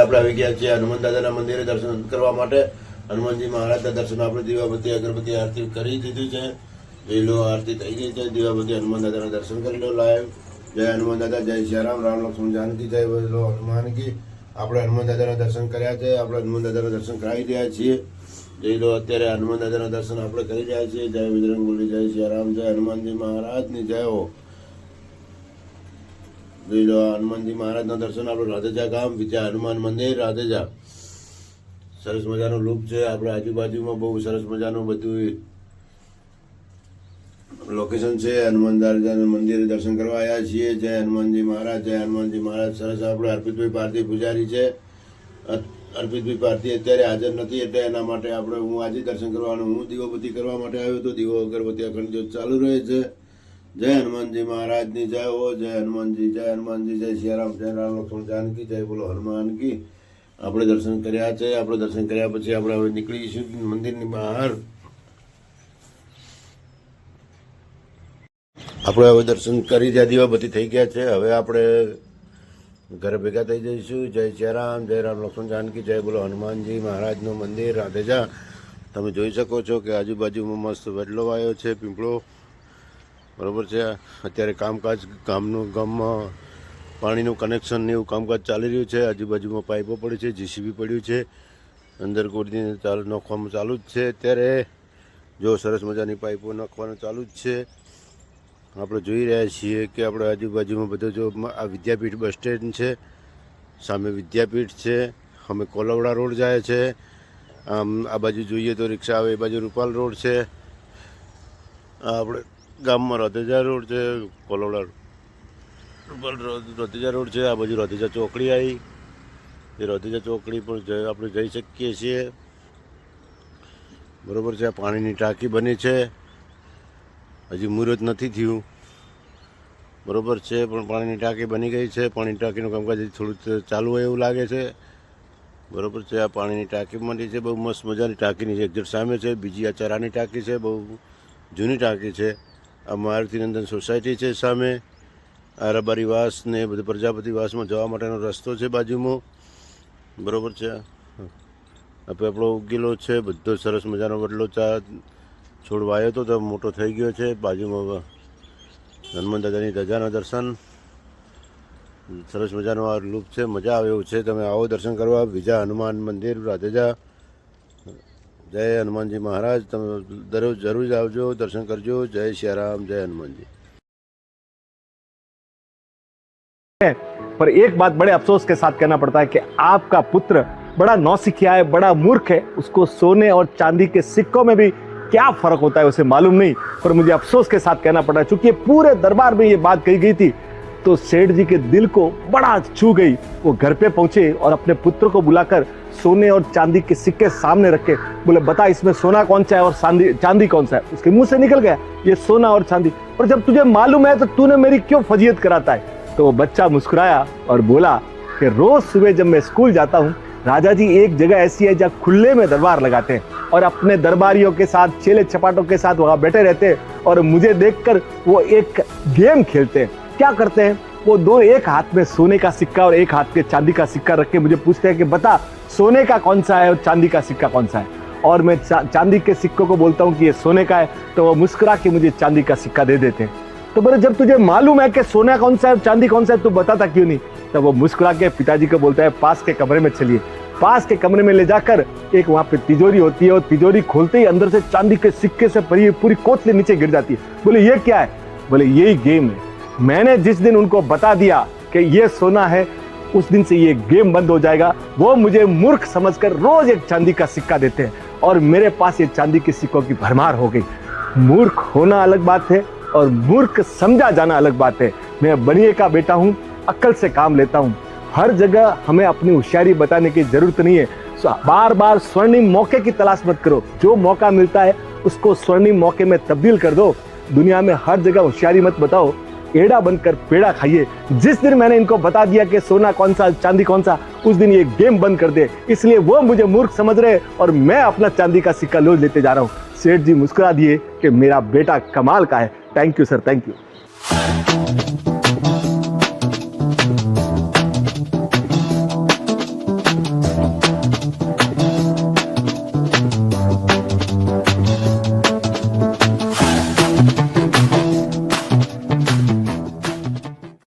આપણે આવી ગયા છીએ હનુમાન દાદાના મંદિરે દર્શન કરવા માટે. હનુમાનજી મહારાજના દર્શન આપણે દીવાબત્તી, અગરબત્તી આરતી કરી દીધી છે. જોઈ આરતી થઈ ગઈ છે. દીવાબત્તી હનુમાન દાદાના દર્શન કરી લો લાઈવ જય હનુમાન દાદા, જય સિયારામ. રામ લક્ષ્મણ જાનકી, જય બોલો હનુમાન કી આપણે હનુમાન દાદાના દર્શન કર્યા છે. આપણે હનુમાન દાદાના દર્શન કરાવી રહ્યા છીએ. જોઈ લો અત્યારે હનુમાન દાદાના દર્શન આપણે કરી રહ્યા છીએ. જય બજરંગ જય સિયારામ, જય હનુમાનજી મહારાજની જય હો. જોઈ લો હનુમાનજી મહારાજના દર્શન, આપણે રાધેજા ગામ વિદ્યા હનુમાન મંદિર, રાધેજા. સરસ મજાનો લુક છે, આપણે આજુબાજુમાં બહુ સરસ મજાનું બધું લોકેશન છે. હનુમાન દાદાના મંદિરે દર્શન કરવા આવ્યા છીએ. જય હનુમાનજી મહારાજ, જય હનુમાનજી મહારાજ. સરસ આપણે અર્પિતભાઈ પારધી પૂજારી છે. અર્પિતભાઈ પારધી અત્યારે હાજર નથી એટલે એના માટે આપણે હું આજે દર્શન કરવાનું, હું દીવોબત્તી કરવા માટે આવ્યો હતો. દીવો અગરબત્તી અખંડ જ્યોત ચાલુ રહે છે. જય હનુમાનજી મહારાજની જય, હો જય હનુમાનજી જય હનુમાનજી, જય સિયારામ જય રામ, લક્ષ્મણ જાનકી, જય બોલો હનુમાનકી આપણે દર્શન કર્યા છે, આપણે દર્શન કર્યા પછી આપણે હવે નીકળીશું મંદિરની બહાર. આપણે હવે દર્શન કરી જ્યાં દીવાબત્તી થઈ ગયા છે, હવે આપણે ઘરે ભેગા થઈ જઈશું. જય સિયારામ જય રામ, લક્ષ્મણ જાનકી, જય બોલો હનુમાનજી મહારાજનું મંદિર. રાધેજા, તમે જોઈ શકો છો કે આજુબાજુમાં મસ્ત વેડલો આવ્યો છે, પીંપળો. બરોબર છે? અત્યારે કામકાજ ગામનું ગામમાં પાણીનું કનેક્શન ને એવું કામકાજ ચાલી રહ્યું છે. આજુબાજુમાં પાઇપો પડી છે જીસીબી પડ્યું છે. અંદર કોડીને ચાલુ નાખવાનું ચાલુ જ છે. અત્યારે જો સરસ મજાની પાઇપો નાખવાનું ચાલુ જ છે. આપણે જોઈ રહ્યા છીએ કે આપણે આજુબાજુમાં બધો જો આ વિદ્યાપીઠ બસ સ્ટેન્ડ છે, સામે વિદ્યાપીઠ છે, અમે કોલવડા રોડ જાય છે. આમ, આ બાજુ જોઈએ તો રિક્ષા આવે, એ બાજુ રૂપાલ રોડ છે. આપણે ગામમાં રતેજા રોડ છે, કોલોડા રતેજા રોડ છે, આ બાજુ રતેજા ચોકડી આવી એ રતેજા ચોકડી પણ આપણે જઈ શકીએ છીએ. બરોબર છે, આ પાણીની ટાંકી બની છે. હજી મુહૂર્ત નથી થયું. બરોબર છે, પણ પાણીની ટાંકી બની ગઈ છે. પાણીની ટાંકીનું કામકાજ થોડું ચાલુ હોય એવું લાગે છે. બરોબર છે, આ પાણીની ટાંકી બની છે, બહુ મસ્ત મજાની ટાંકીની છે. એક્ઝેક્ટ સામે છે, બીજી આ ચરાની ટાંકી છે, બહુ જૂની ટાંકી છે. આ મારુતિનંદન સોસાયટી છે સામે. આ રબારી વાસ ને બધું પ્રજાપતિ વાસમાં જવા માટેનો રસ્તો છે બાજુમાં. બરાબર છે આપણે આપણો ઉગેલો છે, બધો સરસ મજાનો વડલો ચા છોડ વાયો હતો તો મોટો થઈ ગયો છે. બાજુમાં હનુમાન દાદાની ધજાના દર્શન. સરસ મજાનો આ લૂપ છે, મજા આવે એવું છે. તમે આવો દર્શન કરવા. બીજા હનુમાન મંદિર, રાધેજા. જય હનુમાનજી મહારાજ તમે દરરોજ જરૂર જ આવજો દર્શન કરજો જય સિયારામ જય હનુમાનજી पर एक बात बड़े अफसोस के साथ कहना पड़ता है कि आपका पुत्र बड़ा नौसिखिया है बड़ा मूर्ख है उसको सोने और चांदी के सिक्कों में भी क्या फर्क होता है उसे मालूम नहीं पर मुझे अफसोस के साथ कहना पड़ा चूंकि ये पूरे दरबार में ये बात कही गई थी तो सेठ जी के दिल को बड़ा छू गई। वो घर पे पहुँचे और अपने पुत्र को बुलाकर सोने और चांदी के सिक्के सामने रखे। बोले, बता, इसमें सोना कौन सा है और चांदी चांदी कौन सा है? उसके मुँह से निकल गया, ये सोना और चांदी। और जब तुझे मालूम है तो तूने मेरी क्यों फजीयत कराता है तो वो बच्चा मुस्कुराया और बोला कि, रोज सुबह जब मैं स्कूल जाता हूँ, राजा जी एक जगह ऐसी है जहाँ खुले में दरबार लगाते हैं और अपने दरबारियों के साथ, चेले चपाटों के साथ वहाँ बैठे रहते हैं और मुझे देखकर वो एक गेम खेलते हैं। क्या करते हैं? वो दो एक हाथ में सोने का सिक्का और एक हाथ में चांदी का सिक्का रख के मुझे पूछते हैं कि बता सोने का कौन सा है और चांदी का सिक्का कौन सा है? और मैं चा, चांदी के सिक्कों को बोलता हूँ कि ये सोने का है तो वो मुस्कुरा के मुझे चांदी का सिक्का दे देते हैं। तो बोले जब तुझे मालूम है कि सोना कौन सा है चांदी कौन सा है तू बताता क्यों नहीं? तब वो मुस्कुरा के पिताजी को बोलता है पास के कमरे में चलिए। पास के कमरे में ले जाकर एक वहाँ पे तिजोरी होती है और तिजोरी खोलते ही अंदर से चांदी के सिक्के से पूरी कोतली नीचे गिर जाती है। बोले ये क्या है? बोले यही गेम है। मैंने जिस दिन उनको बता दिया कि ये सोना है, उस दिन से ये गेम बंद हो जाएगा। वो मुझे मूर्ख समझकर रोज एक चांदी का सिक्का देते हैं और मेरे पास ये चांदी के सिक्कों की भरमार हो गई। मूर्ख होना अलग बात है और मूर्ख समझा जाना अलग बात है। मैं बनिए का बेटा हूँ अक्ल से काम लेता हूँ। हर जगह हमें अपनी होशियारी बताने की ज़रूरत नहीं है। बार बार स्वर्णिम मौके की तलाश मत करो। जो मौका मिलता है, उसको स्वर्णिम मौके में तब्दील कर दो। दुनिया में हर जगह होशियारी मत बताओ। एड़ा बनकर पेड़ा खाइए। जिस दिन मैंने इनको बता दिया कि सोना कौन सा, चांदी कौन सा, उस दिन ये गेम बंद कर दे। इसलिए वो मुझे मूर्ख समझ रहे और मैं अपना चांदी का सिक्का लोज लेते जा रहा हूँ। सेठ जी मुस्कुरा दिए कि मेरा बेटा कमाल का है। Thank you sir thank you